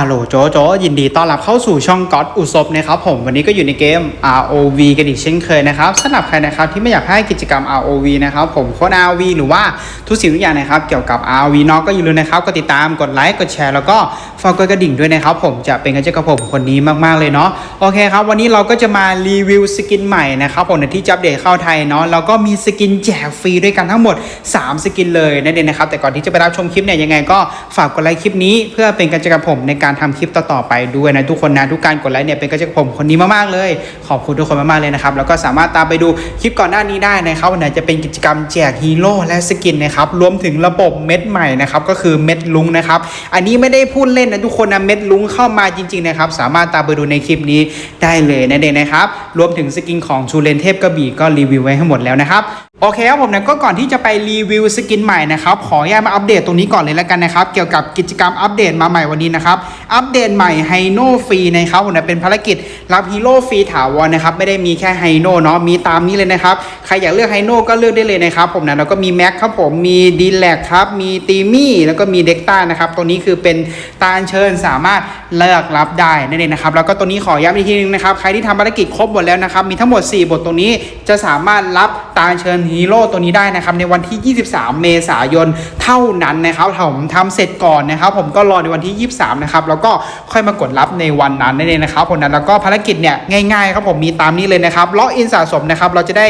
ฮัลโหลโจโจยินดีต้อนรับเข้าสู่ช่องก็อดอุศบนะครับผมวันนี้ก็อยู่ในเกม ROV กันอีกเช่นเคยนะครับสำหรับใครนะครับที่ไม่อยากให้กิจกรรม ROV นะครับผมโค้ด ROV หรือว่าทุกสิ่งทุกอย่างนะครับเกี่ยวกับ ROV นอกก็อย่าลืมนะครับกดติดตามกดไลค์กดแชร์แล้วก็ฝากกดกระดิ่งด้วยนะครับผมจะเป็นกำลังใจกับผมคนนี้มากๆเลยเนาะโอเคครับวันนี้เราก็จะมารีวิวสกินใหม่นะครับผมที่จะอัปเดตเข้าไทยเนาะแล้วก็มีสกินแจกฟรีด้วยกันทั้งหมด 3 สกินเลยนั่นเองนะครับแต่ก่อนที่จะไปรับชมคลิปเนี่ยยังไงก็ฝากกดไลค์คลิปนี้เพื่อเป็นกำลังใจกับผมในการการทำคลิปต่อๆไปด้วยนะทุกคนนะทุกการกดไลค์เนี่ยเป็นกำลังใจกผมคนนี้มากๆเลย ขอบคุณทุกคนมากๆเลยนะครับแล้วก็สามารถตามไปดูคลิปก่อนหน้านี้ได้นะครับวันไหนจะเป็นกิจกรรมแจกฮีโร่และสกินนะครับรวมถึงระบบเม็ดใหม่นะครับก็คือเม็ดลุงนะครับอันนี้ไม่ได้พูดเล่นนะทุกคนนะเม็ดลุงเข้ามาจริงๆนะครับสามารถตามไปดูในคลิปนี้ได้เลยนั่นเองนะครับรวมถึงสกินของชูเลนเทพกระบี่ก็รีวิวไว้ให้หมดแล้วนะครับ โอเคครับผมนะก็ก่อนที่จะไปรีวิวสกินใหม่นะครับขออนุญาตมาอัปเดตตรงนี้ก่อนเลยแล้วกันนะครับ เกี่ยวกับกิจกรรมอัปเดตมาใหม่วันนี้นะครับ อัปเดตใหม่ไฮโนฟรีนะครับผมนะเป็นภารกิจรับฮีโร่ฟรีถาวรนะครับไม่ได้มีแค่ไฮโนเนาะมีตามนี้เลยนะครับ ใครอยากเลือกไฮโนก็เลือกได้เลยนะครับผมนะแล้วก็มีแม็กครับผมมีดีแลกครับมีตีมี่แล้วก็มีเด็กต้านะครับตัวนี้คือเป็นตาเชิญสามารถเลือกรับได้นั่นเองนะครับแล้วก็ตัวนี้ขอย้ำอีกทีนึงนะครับใครที่ทำภารกิจครบหมดแล้วนะครับมีทั้งหมด 4 บทตรงนี้จะสามารถรับ ตาอัญเชิญฮีโร่ตัวนี้ได้นะครับในวันที่ 23 เมษายนเท่านั้นนะครับผมทำเสร็จก่อนนะครับ ผมก็รอในวันที่ 23 นะครับ แล้วก็ค่อยมากดรับในวันนั้นนั่นเองนะครับผมนั้นแล้วก็ภารกิจเนี่ยง่ายๆครับผมมีตามนี้เลยนะครับล็อกอินสะสมนะครับเราจะได้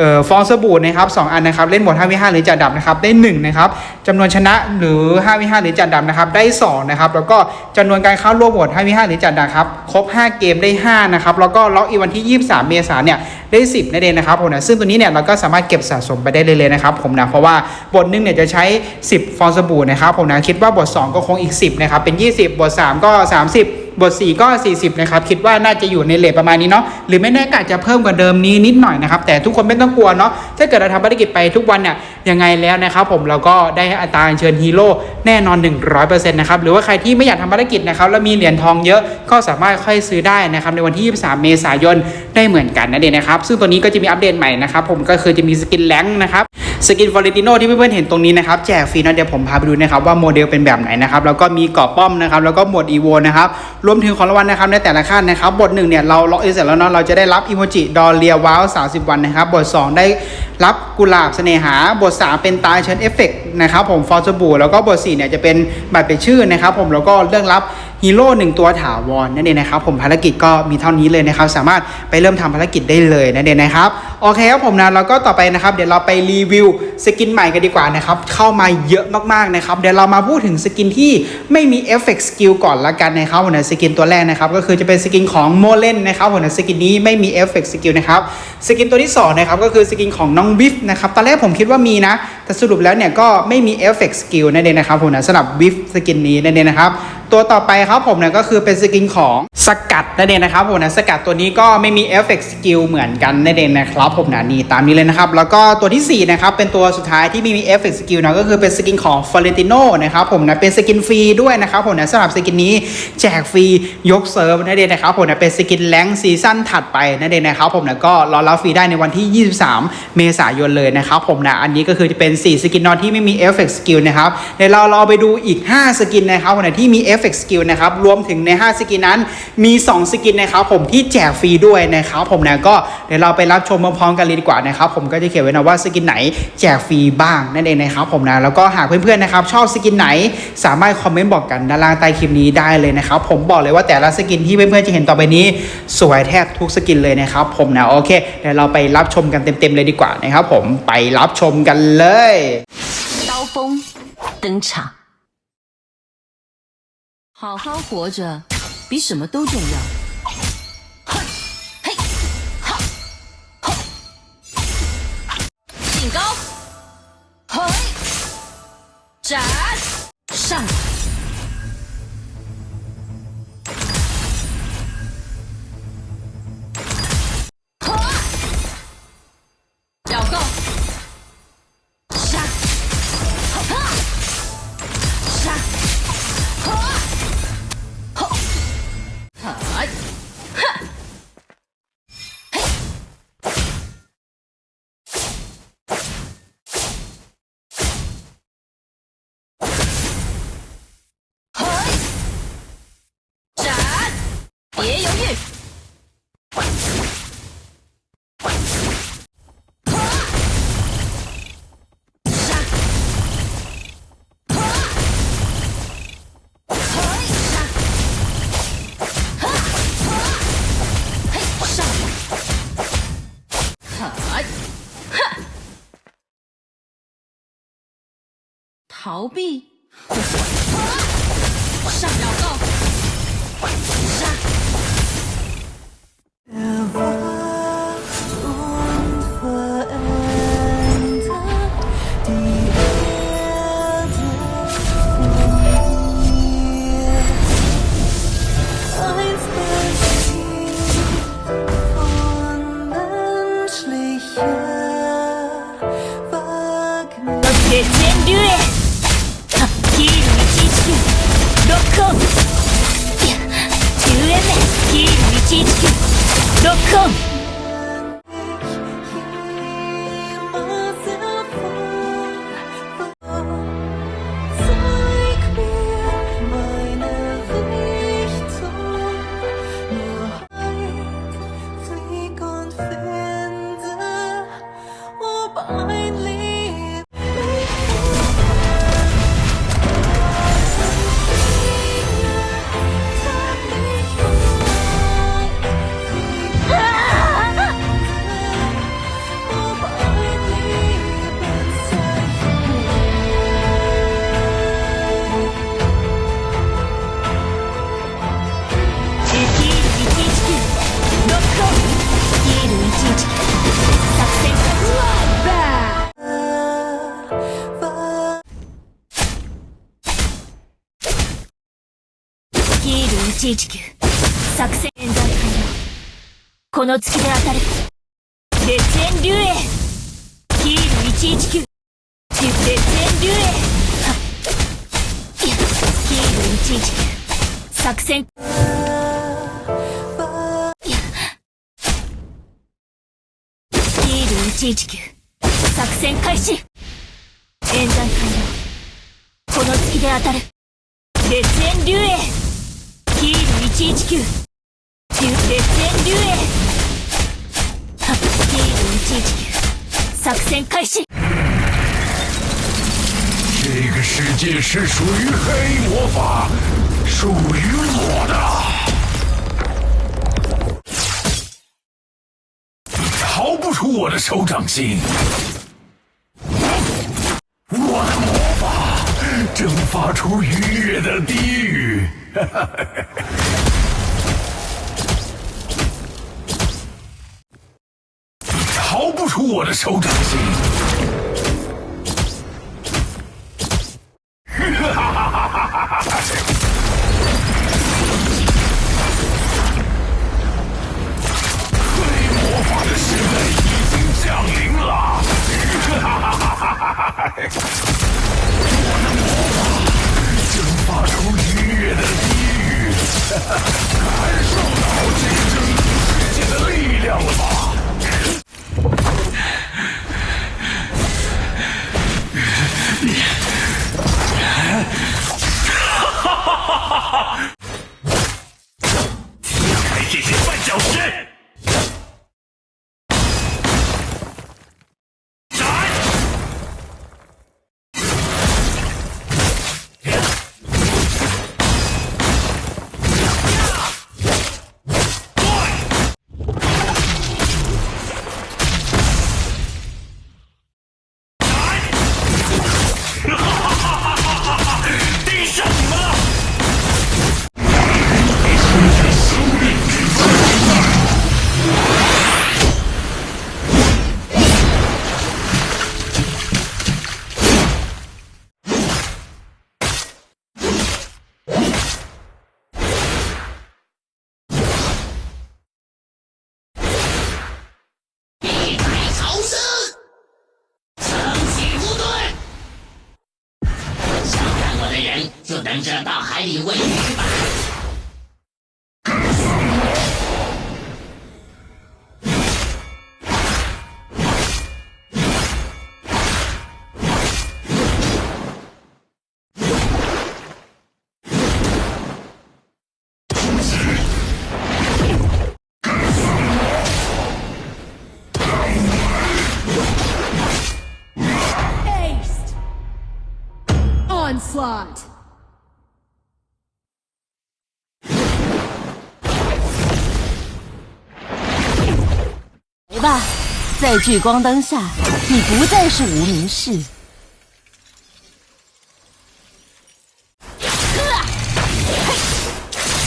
อ่อฟองสบู่นะครับสองอันนะครับเล่นหมด5วิ5หรือจัดดับนะครับได้1นะครับจำนวนชนะหรือ5วิ5หรือจัดดับนะครับได้2นะครับแล้วก็จำนวนการเข้าร่วมโหวต5วิ5หรือจัดดับครับครบ 5 เกมได้5นะครับแล้วก็ล็อกอินวันที่ 23 เมษายนเนี่ยได้ 10นั่นเองนะครับผมนะซึ่งตัวนี้เนี่ยเราก็สามารถเก็บสะสมไปได้เลยๆนะครับผมนะเพราะว่าบทหนึ่งเนี่ยจะใช้ 10 ฟองสบู่นะครับผมนะคิดว่าบท 2 ก็คงอีก 10นะครับเป็น 20 บท 3 ก็ 30 บท 4 ก็ 40 นะครับ คิดว่าน่าจะอยู่ในเลทประมาณนี้เนาะหรือไม่แน่ก็อาจจะเพิ่มกว่าเดิมนี้นิดหน่อยนะครับแต่ทุกคนไม่ต้องกลัวเนาะถ้าเกิดเราทำภารกิจไปทุกวันเนี่ยยังไงแล้วนะครับผมเราก็ได้อัตราเชิญฮีโร่แน่นอน 100%นะครับหรือว่าใครที่ไม่อยากทำภารกิจนะครับแล้วมีเหรียญทองเยอะก็สามารถค่อยซื้อได้นะครับในวันที่ 23 เมษายนได้เหมือนกันนั่นเองนะครับซึ่งตัวนี้ก็จะมีอัปเดตใหม่นะครับผมก็คือจะมีสกินแรงนะครับ สกินฟอร์เรติโนที่เพื่อนๆเห็นตรงนี้นะครับแจกฟรีนะเดี๋ยวผมพาไปดูนะครับว่าโมเดลเป็นแบบไหนนะครับแล้วก็มีเกาะป้อมนะครับแล้วก็หมวดอีโวนะครับรวมถึงของรางวัลนะครับในแต่ละขั้นนะครับบทหนึ่งเนี่ยเราล็อกอินเสร็จแล้วเนาะเราจะได้รับอีโมจิดอเรียว้าว30วันนะครับบท 2 ได้รับกุหลาบเสน่หาบท 3 เป็นตาเชิญเอฟเฟกนะครับผมฟอร์สบูแล้วก็บท4เนี่ยจะเป็นบัตรเป็นชื่อนะครับผมแล้วก็เรื่องรับ ฮีโร่หนึ่งตัวถาวรนั่นเองนะครับผมภารกิจก็มีเท่านี้เลยนะครับ สามารถไปเริ่มทำภารกิจได้เลยนั่นเองนะครับโอเคครับผมนะแล้วก็ต่อไปนะครับ เดี๋ยวเราไปรีวิวสกินใหม่กันดีกว่านะครับเข้ามาเยอะมากๆนะครับเดี๋ยวเรามาพูดถึงสกินที่ไม่มีเอฟเฟกต์สกิลก่อนละกันนะครับผมนะสกินตัวแรกนะครับก็คือจะเป็นสกินของโมเลนนะครับผมนะสกินนี้ไม่มีเอฟเฟกต์สกิลนะครับสกินตัวที่สองนะครับก็คือสกินของน้องวิฟนะครับตอนแรกผมคิดว่ามีนะ แต่สรุปแล้วเนี่ยก็ไม่มีเอฟเฟกต์สกิลนั่นเองนะครับผมนะสำหรับวิฟสกินนี้นั่นเองนะครับตัวต่อไปครับผมเนี่ยก็คือเป็นสกินของสกัดนั่นเองนะครับผมนะสกัดตัวนี้ก็ไม่มีเอฟเฟกต์สกิลเหมือนกันนั่นเองนะครับผมนะนี่ตามนี้เลยนะครับ แล้วก็ตัวที่ 4 นะครับ เป็นตัวสุดท้ายที่ไม่มีเอฟเฟกต์สกิลนะก็คือเป็นสกินของฟอเรนติโนนะครับผมนะเป็นสกินฟรีด้วยนะครับผมนะสำหรับสกินนี้แจกฟรียกเซิร์ฟนั่นเองนะครับผมนะเป็นสกินแรงซีซั่นถัดไปนั่นเองนะครับผมนะก็รอรับฟรีได้ในวันที่ 23 เมษายนเลยนะครับผมนะอันนี้ก็คือจะเป็น4 สกินนอนที่ไม่มีเอฟเฟกต์สกิลนะครับเดี๋ยวเราเราไปดูอีก 5 สกินนะครับผมนะที่มีเอฟเฟกต์สกิลนะครับรวมถึงใน 5 สกินนั้นมี 2 สกินนะครับผมที่แจกฟรีด้วยนะครับผมนะก็เดี๋ยวเราไปรับชมพร้อมๆกันเลยดีกว่านะครับผมก็จะเขียนไว้นะว่าสกินไหนแจกฟรีบ้างนั่นเองนะครับผมนะแล้วก็หากเพื่อนๆนะครับชอบสกินไหนสามารถคอมเมนต์บอกกันด้านล่างใต้คลิปนี้ได้เลยนะครับผมบอกเลยว่าแต่ละสกินที่เพื่อนๆจะเห็นต่อไปนี้ สวยแทบทุกสกินเลยนะครับผมนะโอเคเดี๋ยวเราไปรับชมกันเต็มๆเลยดีกว่านะครับผมไปรับชมกันเลย刀锋。登场。好好活着，比什么都重要。嘿，嘿，哈，吼，兴高，嘿，斩，上。别犹豫！上！嗨！哼！逃避？上绕道！ロックオン。いや10円目ヒール119ロックオン。ヒール119作戦演算完了この月で当たる絶縁流へヒール119絶縁流へはいやヒール119作戦。ヒール119作戦開始。演算完了この月で当たる。絶縁流へ ヒール119絶縁流へはヒール119作戦開始这个世界是属于黑魔法，属于我的。你逃不出我的手掌心。我的魔法蒸发出愉悦的低语。 不出我的手掌心。黑魔法的时代已经降临了。我小心就等着到海里喂鱼吧。Slot. 吧，在聚光灯下，你不再是无名氏。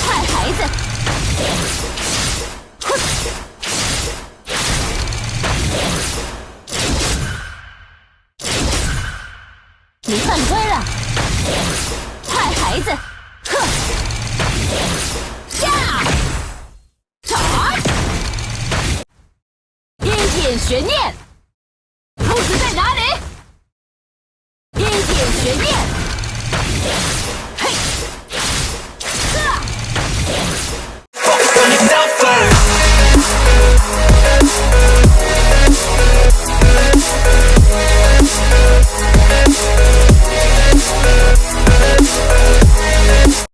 坏孩子！你犯规了，坏孩子！哼！呀！点悬念，兔子在哪里？一点悬念，